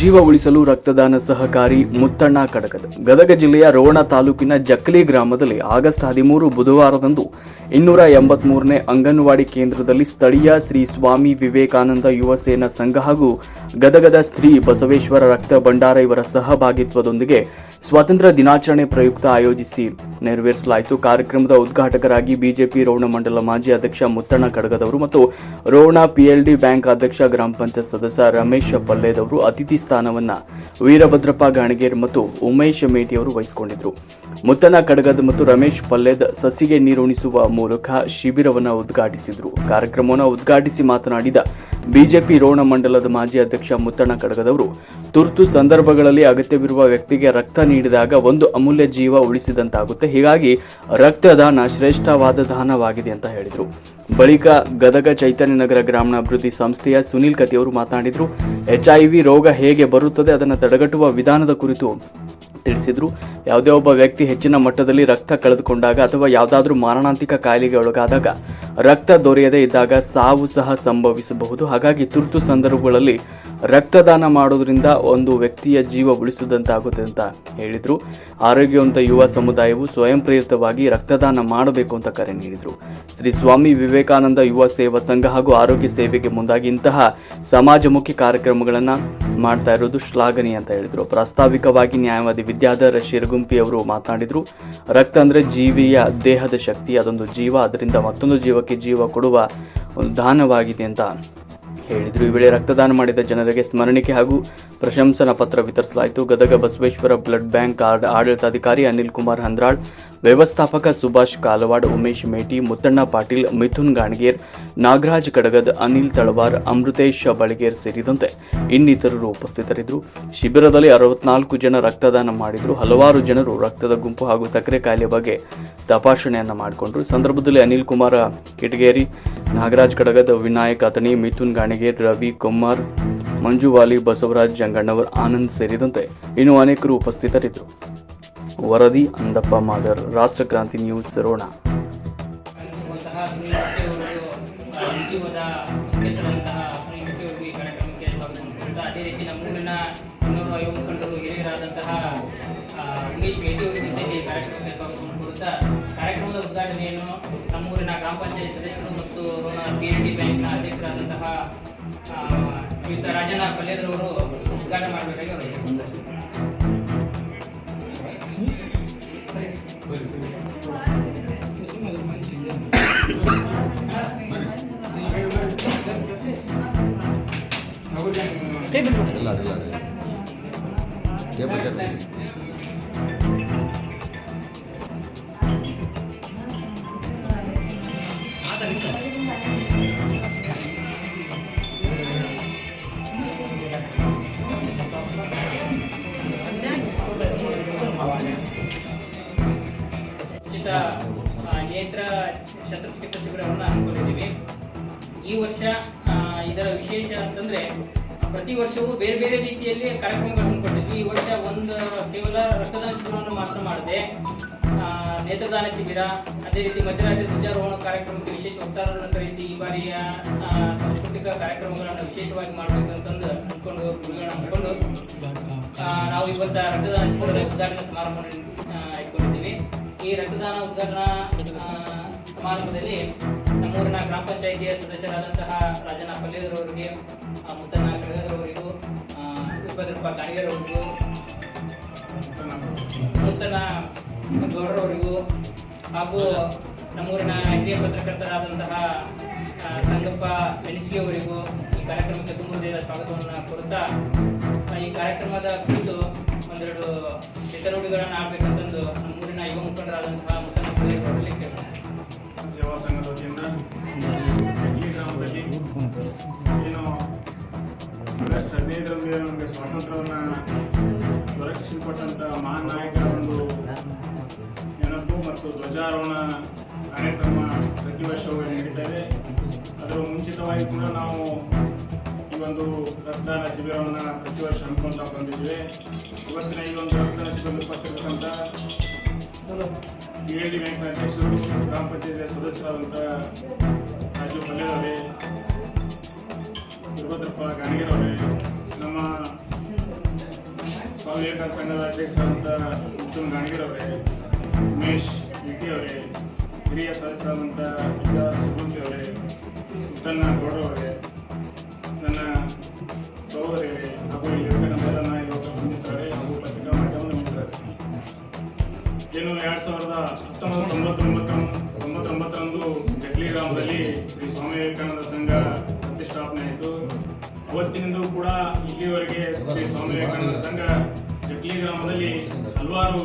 ಜೀವ ಉಳಿಸಲು ರಕ್ತದಾನ ಸಹಕಾರಿ ಮುತ್ತಣ್ಣ ಕಡಗದ. ಗದಗ ಜಿಲ್ಲೆಯ ರೋಣ ತಾಲೂಕಿನ ಜಕ್ಲಿ ಗ್ರಾಮದಲ್ಲಿ ಆಗಸ್ಟ್ ಹದಿಮೂರು ಬುಧವಾರದಂದು ಇನ್ನೂರ ಎಂಬತ್ಮೂರನೇ ಅಂಗನವಾಡಿ ಕೇಂದ್ರದಲ್ಲಿ ಸ್ಥಳೀಯ ಶ್ರೀ ಸ್ವಾಮಿ ವಿವೇಕಾನಂದ ಯುವ ಸೇನಾ ಸಂಘ ಹಾಗೂ ಗದಗದ ಶ್ರೀ ಬಸವೇಶ್ವರ ರಕ್ತ ಭಂಡಾರ ಇವರ ಸಹಭಾಗಿತ್ವದೊಂದಿಗೆ ಸ್ವಾತಂತ್ರ್ಯ ದಿನಾಚರಣೆ ಪ್ರಯುಕ್ತ ಆಯೋಜಿಸಿ ನೆರವೇರಿಸಲಾಯಿತು. ಕಾರ್ಯಕ್ರಮದ ಉದ್ಘಾಟಕರಾಗಿ ಬಿಜೆಪಿ ರೋಣ ಮಂಡಲ ಮಾಜಿ ಅಧ್ಯಕ್ಷ ಮುತ್ತಣ್ಣ ಕಡಗದವರು ಮತ್ತು ರೋಣ ಪಿಎಲ್ಡಿ ಬ್ಯಾಂಕ್ ಅಧ್ಯಕ್ಷ ಗ್ರಾಮ ಪಂಚಾಯತ್ ಸದಸ್ಯ ರಮೇಶ್ ಪಲ್ಲೇದವರು ಅತಿಥಿ ಸ್ಥಾನವನ್ನು ವೀರಭದ್ರಪ್ಪ ಗಾಣಗೇರ್ ಮತ್ತು ಉಮೇಶ್ ಮೇಟಿಯವರು ವಹಿಸಿಕೊಂಡಿದ್ರು ಮುತ್ತಣ್ಣ ಕಡಗದ್ ಮತ್ತು ರಮೇಶ್ ಪಲ್ಲೆದ್ ಸಸಿಗೆ ನೀರುಣಿಸುವ ಮೂಲಕ ಶಿಬಿರವನ್ನು ಉದ್ಘಾಟಿಸಿದರು. ಕಾರ್ಯಕ್ರಮವನ್ನು ಉದ್ಘಾಟಿಸಿ ಮಾತನಾಡಿದ ಬಿಜೆಪಿ ರೋಣ ಮಂಡಲದ ಮಾಜಿ ಅಧ್ಯಕ್ಷ ಮುತ್ತಣ್ಣ ಕಡಗದವರು, ತುರ್ತು ಸಂದರ್ಭಗಳಲ್ಲಿ ಅಗತ್ಯವಿರುವ ವ್ಯಕ್ತಿಗೆ ರಕ್ತ ನೀಡಿದಾಗ ಒಂದು ಅಮೂಲ್ಯ ಜೀವ ಉಳಿಸಿದಂತಾಗುತ್ತೆ. ಹೀಗಾಗಿ ರಕ್ತದಾನ ಶ್ರೇಷ್ಠವಾದ ದಾನವಾಗಿದೆ ಅಂತ ಹೇಳಿದರು. ಬಳಿಕ ಗದಗ ಚೈತನ್ಯ ನಗರ ಗ್ರಾಮೀಣಾಭಿವೃದ್ಧಿ ಸಂಸ್ಥೆಯ ಸುನೀಲ್ ಕತಿಯವರು ಮಾತನಾಡಿದರು ಎಚ್ಐವಿ ರೋಗ ಹೇಗೆ ಬರುತ್ತದೆ, ಅದನ್ನು ತಡೆಗಟ್ಟುವ ವಿಧಾನದ ಕುರಿತು ತಿಳಿಸಿದ್ರು. ಯಾವುದೇ ಒಬ್ಬ ವ್ಯಕ್ತಿ ಹೆಚ್ಚಿನ ಮಟ್ಟದಲ್ಲಿ ರಕ್ತ ಕಳೆದುಕೊಂಡಾಗ ಅಥವಾ ಯಾವುದಾದ್ರೂ ಮಾರಣಾಂತಿಕ ಕಾಯಿಲೆಗೆ ಒಳಗಾದಾಗ ರಕ್ತ ದೊರೆಯದೇ ಇದ್ದಾಗ ಸಾವು ಸಹ ಸಂಭವಿಸಬಹುದು. ಹಾಗಾಗಿ ತುರ್ತು ಸಂದರ್ಭಗಳಲ್ಲಿ ರಕ್ತದಾನ ಮಾಡೋದ್ರಿಂದ ಒಂದು ವ್ಯಕ್ತಿಯ ಜೀವ ಉಳಿಸಿದಂತಾಗುತ್ತೆ ಅಂತ ಹೇಳಿದ್ರು. ಆರೋಗ್ಯವಂತ ಯುವ ಸಮುದಾಯವು ಸ್ವಯಂ ಪ್ರೇರಿತವಾಗಿ ರಕ್ತದಾನ ಮಾಡಬೇಕು ಅಂತ ಕರೆ ನೀಡಿದರು. ಶ್ರೀ ಸ್ವಾಮಿ ವಿವೇಕಾನಂದ ಯುವ ಸೇವಾ ಸಂಘ ಹಾಗೂ ಆರೋಗ್ಯ ಸೇವೆಗೆ ಮುಂದಾಗಿ ಇಂತಹ ಸಮಾಜಮುಖಿ ಕಾರ್ಯಕ್ರಮಗಳನ್ನು ಮಾಡ್ತಾ ಇರೋದು ಶ್ಲಾಘನೀಯ ಅಂತ ಹೇಳಿದರು. ಪ್ರಾಸ್ತಾವಿಕವಾಗಿ ನ್ಯಾಯವಾದಿ ವಿದ್ಯಾಧರ ಶಿರಗುಂಪಿ ಅವರು ಮಾತನಾಡಿದರು. ರಕ್ತ ಅಂದರೆ ಜೀವಿಯ ದೇಹದ ಶಕ್ತಿ, ಅದೊಂದು ಜೀವ. ಅದರಿಂದ ಮತ್ತೊಂದು ಜೀವಕ್ಕೆ ಜೀವ ಕೊಡುವ ಒಂದು ದಾನವಾಗಿದೆ ಅಂತ ಹೇಳಿದರು. ಈ ವೇಳೆ ರಕ್ತದಾನ ಮಾಡಿದ ಜನರಿಗೆ ಸ್ಮರಣಿಕೆ ಹಾಗೂ ಪ್ರಶಂಸನಾ ಪತ್ರ ವಿತರಿಸಲಾಯಿತು. ಗದಗ ಬಸವೇಶ್ವರ ಬ್ಲಡ್ ಬ್ಯಾಂಕ್ ಆಡ- ಆಡಳಿತಾಧಿಕಾರಿ ಅನಿಲ್ ಕುಮಾರ್ ಹಂದ್ರಾಳ್ ವ್ಯವಸ್ಥಾಪಕ ಸುಭಾಷ್ ಕಾಲವಾಡ್, ಉಮೇಶ್ ಮೇಟಿ, ಮುತ್ತಣ್ಣ ಪಾಟೀಲ್, ಮಿಥುನ್ ಗಾಣಗೇರ್, ನಾಗರಾಜ್ ಕಡಗದ್, ಅನಿಲ್ ತಳವಾರ್, ಅಮೃತೇಶ್ ಬಳಗೇರ್ ಸೇರಿದಂತೆ ಇನ್ನಿತರರು ಉಪಸ್ಥಿತರಿದ್ದರು. ಶಿಬಿರದಲ್ಲಿ ಅರವತ್ನಾಲ್ಕು ಜನ ರಕ್ತದಾನ ಮಾಡಿದ್ರು. ಹಲವಾರು ಜನರು ರಕ್ತದ ಗುಂಪು ಹಾಗೂ ಸಕ್ಕರೆ ಕಾಯಿಲೆ ಬಗ್ಗೆ ತಪಾಸಣೆಯನ್ನು ಮಾಡಿಕೊಂಡ್ರು. ಸಂದರ್ಭದಲ್ಲಿ ಅನಿಲ್ ಕುಮಾರ್ ಕಿಟಗೇರಿ, ನಾಗರಾಜ್ ಕಡಗದ್, ವಿನಾಯಕ್ ಅತನಿ ಮಿಥುನ್ ಗಾಣಗೇರ್, ರವಿ ಕುಮಾರ್, ಮಂಜುವಾಲಿ ಬಸವರಾಜ್ ಜಂಗಣ್ಣವರ್, ಆನಂದ್ ಸೇರಿದಂತೆ ಇನ್ನು ಅನೇಕರು ಉಪಸ್ಥಿತರಿದ್ದರು. ವರದಿ ಅಂದಪ್ಪ ಮಾದರ್. ರಾಷ್ಟ್ರ ಕ್ರಾಂತಿ ನ್ಯೂಸ್ ರೋಣ ಅಂತಹ ಶ್ರೀಮತಿಯವರು ಅಂತಿಮದ ಮುಖ್ಯಸ್ಥರಂತಹ ಶ್ರೀಮತಿಯವರಿಗೆ ಈ ಕಾರ್ಯಕ್ರಮಕ್ಕೆ ಸ್ವಾಗತ ಅದೇ ರೀತಿ ನಮ್ಮೂರಿನ ಇನ್ನೊಬ್ಬ ಯುವ ಮುಖಂಡರು ಹಿರಿಯರಾದಂತಹ ಆ, ಉಮೇಶ್ ಮೇಟಿ ಅವರಿಗೆ ಕಾರ್ಯಕ್ರಮಕ್ಕೆ ಸ್ವಾಗತ ಕೋರುತ್ತಾ ಕಾರ್ಯಕ್ರಮದ ಉದ್ಘಾಟನೆಯನ್ನು ನಮ್ಮೂರಿನ ಗ್ರಾಮ ಪಂಚಾಯತ್ ಸದಸ್ಯರು ಮತ್ತು ಪಿ ಎನ್ ಡಿ ಬ್ಯಾಂಕ್ನ ಅಧ್ಯಕ್ಷರಾದಂತಹ ಶ್ರೀಯುತ ರಾಜಣ್ಣ ಪಲ್ಲೇದ್ರವರು ಉದ್ಘಾಟನೆ ಮಾಡಬೇಕಾಗಿ ಇಲ್ಲ ಇಲ್ಲ ಕೇಳ್ಬೇಕು ಉಚಿತ ಆ, ನೇತ್ರ ಶಸ್ತ್ರಚಿಕಿತ್ಸಾ ಶಿಬಿರವನ್ನು ಹಮ್ಮಿಕೊಂಡಿದ್ದೀವಿ ಈ ವರ್ಷ ಇದರ ವಿಶೇಷ ಅಂತಂದರೆ ಪ್ರತಿ ವರ್ಷವೂ ಬೇರೆ ಬೇರೆ ರೀತಿಯಲ್ಲಿ ಕಾರ್ಯಕ್ರಮಗಳನ್ನು ಕೊಟ್ಟಿದ್ವಿ. ಈ ವರ್ಷ ಒಂದು ಕೇವಲ ರಕ್ತದಾನ ಶಿಬಿರವನ್ನು ಮಾತ್ರ ಮಾಡದೆ ನೇತ್ರದಾನ ಶಿಬಿರ, ಅದೇ ರೀತಿ ಮಧ್ಯರಾತ್ರಿ ಧ್ವಜಾರೋಹಣ ಕಾರ್ಯಕ್ರಮಕ್ಕೆ ವಿಶೇಷ ವಕ್ತಾರರನ್ನು ಕರೆಸಿ, ಈ ಬಾರಿಯ ಸಾಂಸ್ಕೃತಿಕ ಕಾರ್ಯಕ್ರಮಗಳನ್ನು ವಿಶೇಷವಾಗಿ ಮಾಡಬೇಕಂತಂದು ಅಂದ್ಕೊಂಡು ಗುರುಗಳನ್ನ ಅಂದ್ಕೊಂಡು ನಾವು ಇವತ್ತು ರಕ್ತದಾನ ಶಿಬಿರದ ಉದ್ಘಾಟನಾ ಸಮಾರಂಭವನ್ನು ಇಟ್ಕೊಂಡಿದ್ದೀವಿ. ಈ ರಕ್ತದಾನ ಉದ್ಘಾಟನಾ ಸಮಾರಂಭದಲ್ಲಿ ನಮ್ಮೂರಿನ ಗ್ರಾಮ ಪಂಚಾಯಿತಿಯ ಸದಸ್ಯರಾದಂತಹ ರಾಜನ ಪಲ್ಲೇದರವರಿಗೆ ಮುತ್ತಣ್ಣ ಕಡಗರವರಿಗೂ ಉಪದ್ರಪ್ಪ ಗಾಣಿಗರವರಿಗೂ ಮುತ್ತಣ್ಣ ಗೌಡರವರಿಗೂ ಹಾಗೂ ನಮ್ಮೂರಿನ ಹಿರಿಯ ಪತ್ರಕರ್ತರಾದಂತಹ ಸಂಗಪ್ಪ ಮೆಣಸಿಗೆಯವರಿಗೂ ಈ ಕಾರ್ಯಕ್ರಮಕ್ಕೆ ತುಂಬ ಸ್ವಾಗತವನ್ನು ಕೊಡುತ್ತಾ ಈ ಕಾರ್ಯಕ್ರಮದ ಕುರಿತು ಒಂದೆರಡು ಹೆಸರುಡಿಗಳನ್ನು ಆಡಬೇಕಂತಂದು ನಮ್ಮೂರಿನ ಯುವ ಮುಖಂಡರಾದಂತಹ ಏನು ಆಗಸ್ಟ್ ನಮಗೆ ಸ್ವಾತಂತ್ರ್ಯವನ್ನು ದೊರಕಿಸಿಕೊಟ್ಟಂಥ ಮಹಾನ್ ನಾಯಕರ ಒಂದು ನೆನಪು ಮತ್ತು ಧ್ವಜಾರೋಹಣ ಕಾರ್ಯಕ್ರಮ ಪ್ರತಿ ವರ್ಷವೂ ನಡೀತಾ ಅದರ ಮುಂಚಿತವಾಗಿ ಕೂಡ ನಾವು ಈ ಒಂದು ರಕ್ತದಾನ ಶಿಬಿರವನ್ನು ಪ್ರತಿ ವರ್ಷ ಹಮ್ಮಿಕೊಂತ ಬಂದಿದ್ದೇವೆ ಇವತ್ತಿನ ಈ ಒಂದು ರಕ್ತದಾನ ಶಿಬಿರ ಪಟ್ಟಿರ್ತಕ್ಕಂಥ ಪಿ ಎಲ್ ಡಿ ಬ್ಯಾಂಕ್ನ ಅಧ್ಯಕ್ಷರು ಗ್ರಾಮ ಪಂಚಾಯತಿಯ ಸದಸ್ಯರಾದಂಥ ರಾಜು ಪಲ್ಲೇರವರೇ ವೀರಭದ್ರಪ್ಪ ಗಾಣಿಗರವರೇ ನಮ್ಮ ಸ್ವಾಮಿ ವಿವೇಕಾನಂದ ಸಂಘದ ಅಧ್ಯಕ್ಷರಾದಂಥ ಮಿಥುನ್ ಗಾಣಿಗರವರೇ ಉಮೇಶ್ ಅವರೇ ಹಿರಿಯ ಸದಸ್ಯರಾದಂಥ ಅವರೇ ಮುತ್ತಣ್ಣ ಗೌಡ್ರ ಇಲ್ಲಿಯವರೆಗೆ ಶ್ರೀ ಸ್ವಾಮಿ ವಿವೇಕಾನಂದ ಸಂಘ ಜಟ್ಲಿ ಗ್ರಾಮದಲ್ಲಿ ಹಲವಾರು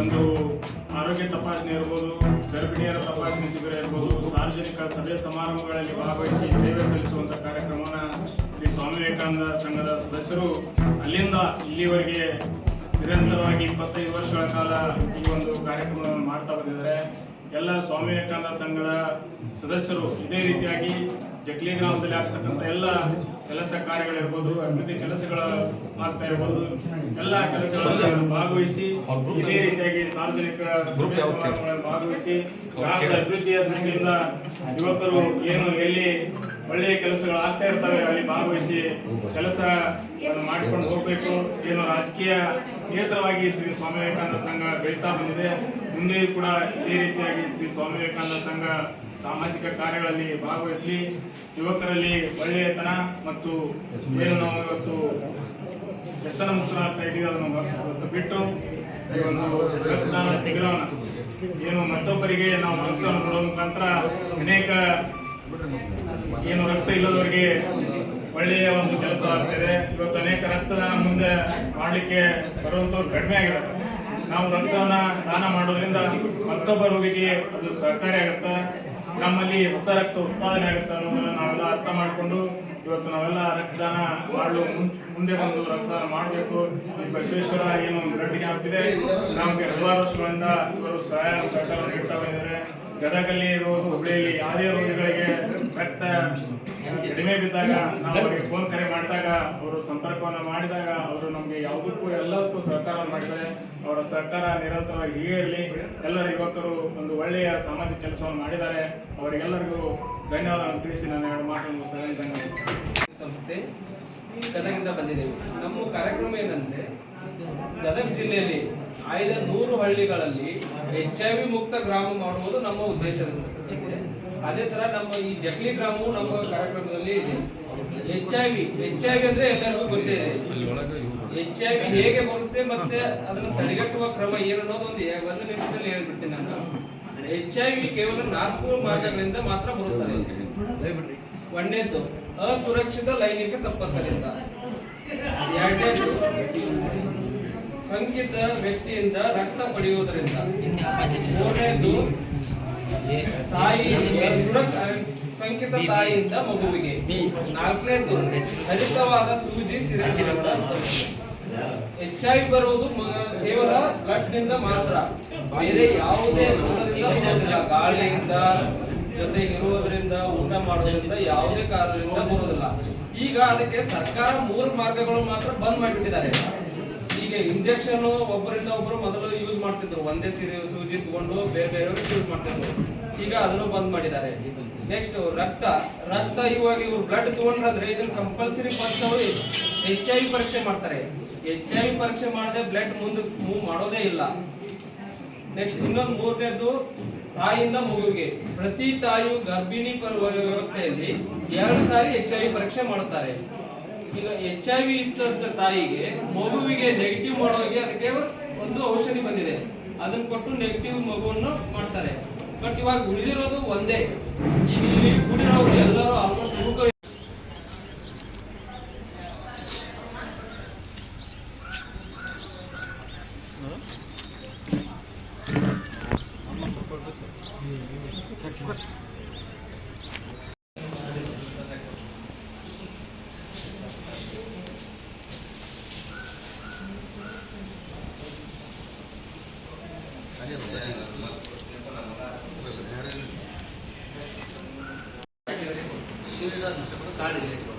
ಒಂದು ಆರೋಗ್ಯ ತಪಾಸಣೆ ಇರ್ಬೋದು, ಗರ್ಭಿಣಿಯರ ತಪಾಸಣೆ ಶಿಬಿರ ಇರ್ಬೋದು, ಸಾರ್ವಜನಿಕ ಸಭೆ ಸಮಾರಂಭಗಳಲ್ಲಿ ಭಾಗವಹಿಸಿ ಸೇವೆ ಸಲ್ಲಿಸುವಂಥ ಕಾರ್ಯಕ್ರಮವನ್ನ ಶ್ರೀ ಸ್ವಾಮಿ ವಿವೇಕಾನಂದ ಸಂಘದ ಸದಸ್ಯರು ಅಲ್ಲಿಂದ ಇಲ್ಲಿವರೆಗೆ ನಿರಂತರವಾಗಿ ಇಪ್ಪತ್ತೈದು ವರ್ಷಗಳ ಕಾಲ ಈ ಒಂದು ಕಾರ್ಯಕ್ರಮವನ್ನು ಮಾಡ್ತಾ ಬಂದಿದ್ದಾರೆ. ಎಲ್ಲ ಸ್ವಾಮಿ ವಿವೇಕಾನಂದ ಸಂಘದ ಸದಸ್ಯರು ಇದೇ ರೀತಿಯಾಗಿ ಜಕ್ಲಿ ಗ್ರಾಮದಲ್ಲಿ ಆಗ್ತಕ್ಕಂಥ ಎಲ್ಲ ಕೆಲಸ ಕಾರ್ಯಗಳಿರ್ಬೋದು ಅಭಿವೃದ್ಧಿ ಕೆಲಸಗಳ ಆಗ್ತಾ ಇರ್ಬೋದು ಎಲ್ಲ ಕೆಲಸಗಳಲ್ಲಿ ಭಾಗವಹಿಸಿ ಇದೇ ರೀತಿಯಾಗಿ ಸಾರ್ವಜನಿಕ ಸಭೆ ಸಮಾರಂಭಗಳಲ್ಲಿ ಭಾಗವಹಿಸಿ ಗ್ರಾಮದ ಅಭಿವೃದ್ಧಿಯ ದೃಷ್ಟಿಯಿಂದ ಯುವಕರು ಏನು ಎಲ್ಲಿ ಒಳ್ಳೆಯ ಕೆಲಸಗಳು ಆಗ್ತಾ ಇರ್ತವೆ ಅಲ್ಲಿ ಭಾಗವಹಿಸಿ ಕೆಲಸ ಮಾಡಿಕೊಂಡು ಹೋಗ್ಬೇಕು. ಏನು ರಾಜಕೀಯ ನೇತರವಾಗಿ ಶ್ರೀ ಸ್ವಾಮಿ ವಿವೇಕಾನಂದ ಸಂಘ ಬೆಳೀತಾ ಬಂದಿದೆ. ಮುಂದೆಯೂ ಕೂಡ ಇದೇ ರೀತಿಯಾಗಿ ಶ್ರೀ ಸ್ವಾಮಿ ವಿವೇಕಾನಂದ ಸಂಘ ಸಾಮಾಜಿಕ ಕಾರ್ಯಗಳಲ್ಲಿ ಭಾಗವಹಿಸಿ ಯುವಕರಲ್ಲಿ ಒಳ್ಳೆಯತನ ಮತ್ತು ಏನು ನಾವು ಇವತ್ತು ಹೆಸರ ಮುಕ್ತರಾಗ್ತಾ ಇದ್ದೀವಿ ಅದನ್ನು ಬಿಟ್ಟು ಈ ಒಂದು ರಕ್ತದಾನ ಶಿಬಿರವನ್ನು. ಏನು ಮತ್ತೊಬ್ಬರಿಗೆ ನಾವು ರಕ್ತವನ್ನು ಕೊಡುವ ಮುಖಾಂತರ ಅನೇಕ ಏನು ರಕ್ತ ಇಲ್ಲದವರಿಗೆ ಒಳ್ಳೆಯ ಒಂದು ಕೆಲಸ ಆಗ್ತಿದೆ. ಇವತ್ತು ಅನೇಕ ರಕ್ತದಾನ ಮುಂದೆ ಮಾಡಲಿಕ್ಕೆ ಬರುವಂಥವ್ರು ಕಡಿಮೆ ಆಗಿದೆ ನಾವು ರಕ್ತವನ್ನು ದಾನ ಮಾಡೋದ್ರಿಂದ ಮತ್ತೊಬ್ಬ ರೋಗಿಗೆ ಅದು ಸಹಕಾರಿ ಆಗುತ್ತೆ. ನಮ್ಮಲ್ಲಿ ಹೊಸ ರಕ್ತ ಉತ್ಪಾದನೆ ಆಗುತ್ತೆ ಅನ್ನೋದನ್ನ ನಾವೆಲ್ಲ ಅರ್ಥ ಮಾಡಿಕೊಂಡು ಇವತ್ತು ನಾವೆಲ್ಲ ರಕ್ತದಾನ ಮಾಡಲು ಮುಂದೆ ಬಂದು ರಕ್ತದಾನ ಮಾಡಬೇಕು. ಈ ಬಸವೇಶ್ವರ ಏನು ಬ್ಲಡ್ ಇದೆ ನಮಗೆ ಹಲವಾರು ವರ್ಷಗಳಿಂದ ಇವರು ಸಹಾಯ ಸಹಕಾರ ನೀಡ್ತಾ ಬಂದಿದ್ದಾರೆ. ಗದಗಲ್ಲಿ ಇರುವುದು, ಹುಬ್ಳಿಯಲ್ಲಿ ಯಾವುದೇ ರೋಗಿಗಳಿಗೆ ರಕ್ತ ಕಡಿಮೆ ಬಿದ್ದಾಗ ನಾವು ಅವರಿಗೆ ಫೋನ್ ಕರೆ ಮಾಡಿದಾಗ, ಅವರು ಸಂಪರ್ಕವನ್ನು ಮಾಡಿದಾಗ ಅವರು ನಮಗೆ ಯಾವುದಕ್ಕೂ ಎಲ್ಲದಕ್ಕೂ ಸಹಕಾರ ಮಾಡಿದರೆ ಅವರ ಸಹಕಾರ ನಿರಂತರವಾಗಿ ಹೀಗೆ ಇರಲಿ. ಎಲ್ಲ ಯುವಕರು ಒಂದು ಒಳ್ಳೆಯ ಸಾಮಾಜಿಕ ಕೆಲಸವನ್ನು ಮಾಡಿದ್ದಾರೆ. ಅವರಿಗೆಲ್ಲರಿಗೂ ಧನ್ಯವಾದಗಳನ್ನು ತಿಳಿಸಿ ನಾನು ಎರಡು ಮಾತನ್ನು ಧನ್ಯವಾದ. ಸಂಸ್ಥೆ ಗದಗಿಂದ ಬಂದಿದ್ದೇವೆ. ನಮ್ಮ ಕಾರ್ಯಕ್ರಮ ಏನಂದ್ರೆ ಗದಗ ಜಿಲ್ಲೆಯಲ್ಲಿ ಆಯ್ದ ನೂರು ಹಳ್ಳಿಗಳಲ್ಲಿ ಎಚ್ ಐ ವಿ ಮುಕ್ತ ಗ್ರಾಮ ಮಾಡುವುದು ನಮ್ಮ ಉದ್ದೇಶದ ಅದೇ ತರ ನಮ್ಮ ಈ ಜಕ್ಲಿ ಗ್ರಾಮವು ನಮ್ಮ ಕಾರ್ಯಕ್ರಮದಲ್ಲಿ ಇದೆ. H I V, H I V ಅಂದ್ರೆ ಎಲ್ಲರಿಗೂ ಗೊತ್ತಿದೆ ಎಚ್ ಐ ವಿ ಹೇಗೆ ಬರುತ್ತೆ ಮತ್ತೆ ಅದನ್ನು ತಡೆಗಟ್ಟುವ ಕ್ರಮ ಏನು ಅನ್ನೋದು ಒಂದು ಒಂದು ನಿಮಿಷದಲ್ಲಿ ಹೇಳ್ಬಿಡ್ತೀನಿ ನಾನು. ಎಚ್ ಐ ವಿ ಕೇವಲ ನಾಲ್ಕು ಮಾರ್ಗಗಳಿಂದ ಮಾತ್ರ ಬರುತ್ತದೆ. ಒಂದೇದ್ದು, ಅಸುರಕ್ಷಿತ ಲೈಂಗಿಕ ಸಂಪರ್ಕದಿಂದ. ಎರಡನೇದು ಶಂಕಿತ ವ್ಯಕ್ತಿಯಿಂದ ರಕ್ತ ಪಡೆಯುವುದರಿಂದ. ಮೂರನೇದು ತಾಯಿ ಶಂಕಿತ ತಾಯಿಯಿಂದ ಮಗುವಿಗೆ. ನಾಲ್ಕನೇದು ಹರಿತವಾದ ಸೂಜಿ ಸಿರಿಯಿಂದ ಹೆಚ್ಚಾಗಿ ಐ ಬರುವುದು ಕೇವಲ ಬ್ಲಡ್ನಿಂದ ಮಾತ್ರ. ಬೇರೆ ಯಾವುದೇ ರೋಗದಿಂದ ಗಾಳಿಯಿಂದ ಜೊತೆಗಿರುವುದರಿಂದ ಊಟ ಮಾಡೋದ್ರಿಂದ ಯಾವುದೇ ಕಾರಣದಿಂದ ಬರುವುದಿಲ್ಲ. ಈಗ ಅದಕ್ಕೆ ಸರ್ಕಾರ ಮೂರು ಮಾರ್ಗಗಳು ಮಾತ್ರ ಬಂದ್ ಮಾಡಿಬಿಟ್ಟಿದ್ದಾರೆ. ಈಗ ಇಂಜೆಕ್ಷನ್ ಒಬ್ಬರಿಂದ ಒಬ್ರು ಮೊದಲು ಯೂಸ್ ಮಾಡ್ತಿದ್ರು. ಒಂದೇ ಸೀರೆ ಸೂಜಿ ತಗೊಂಡು ಬೇರೆ ಬೇರೆ ಯೂಸ್ ಮಾಡ್ತಿದ್ರು. ಈಗ ಅದನ್ನು ಬಂದ್ ಮಾಡಿದ್ದಾರೆ. ನೆಕ್ಸ್ಟ್ ರಕ್ತ ರಕ್ತ ಇವಾಗ ಇವ್ರು ಬ್ಲಡ್ ತಗೊಂಡ್ರಂದ್ರೆ ಇದನ್ನ ಕಂಪಲ್ಸರಿ ಫಸ್ಟ್ ಅವರು ಎಚ್ ಐ ಪರೀಕ್ಷೆ ಮಾಡ್ತಾರೆ. ಎಚ್ ಐ ಪರೀಕ್ಷೆ ಮಾಡದೆ ಬ್ಲಡ್ ಮುಂದೆ ಮೂವ್ ಮಾಡೋದೇ ಇಲ್ಲ. ನೆಕ್ಸ್ಟ್ ಇನ್ನೊಂದು ಮೂರನೇದು ತಾಯಿಯಿಂದ ಮಗುವಿಗೆ. ಪ್ರತಿ ತಾಯಿಯು ಗರ್ಭಿಣಿ ವ್ಯವಸ್ಥೆಯಲ್ಲಿ ಎರಡು ಸಾರಿ ಎಚ್ ಐ ಪರೀಕ್ಷೆ ಮಾಡುತ್ತಾರೆ. ಈಗ ಎಚ್ ಐ ವಿ ಇದ್ದಂತ ತಾಯಿಗೆ ಮಗುವಿಗೆ ನೆಗೆಟಿವ್ ಮಾಡೋಕೆ ಅದಕ್ಕೆ ಒಂದು ಔಷಧಿ ಬಂದಿದೆ. ಅದನ್ನ ಕೊಟ್ಟು ನೆಗೆಟಿವ್ ಮಗುವನ್ನು ಮಾಡ್ತಾರೆ. ಬಟ್ ಇವಾಗ ಉಳಿದಿರೋದು ಒಂದೇ. ಈಗ ಇಲ್ಲಿ ಕೂಡಿರೋರು ಎಲ್ಲರೂ ಆಲ್ಮೋಸ್ಟ್ ಯುವಕರು ಶಿವಲಿಂಗ ಕಾರ್ಡ್ ಇದೆ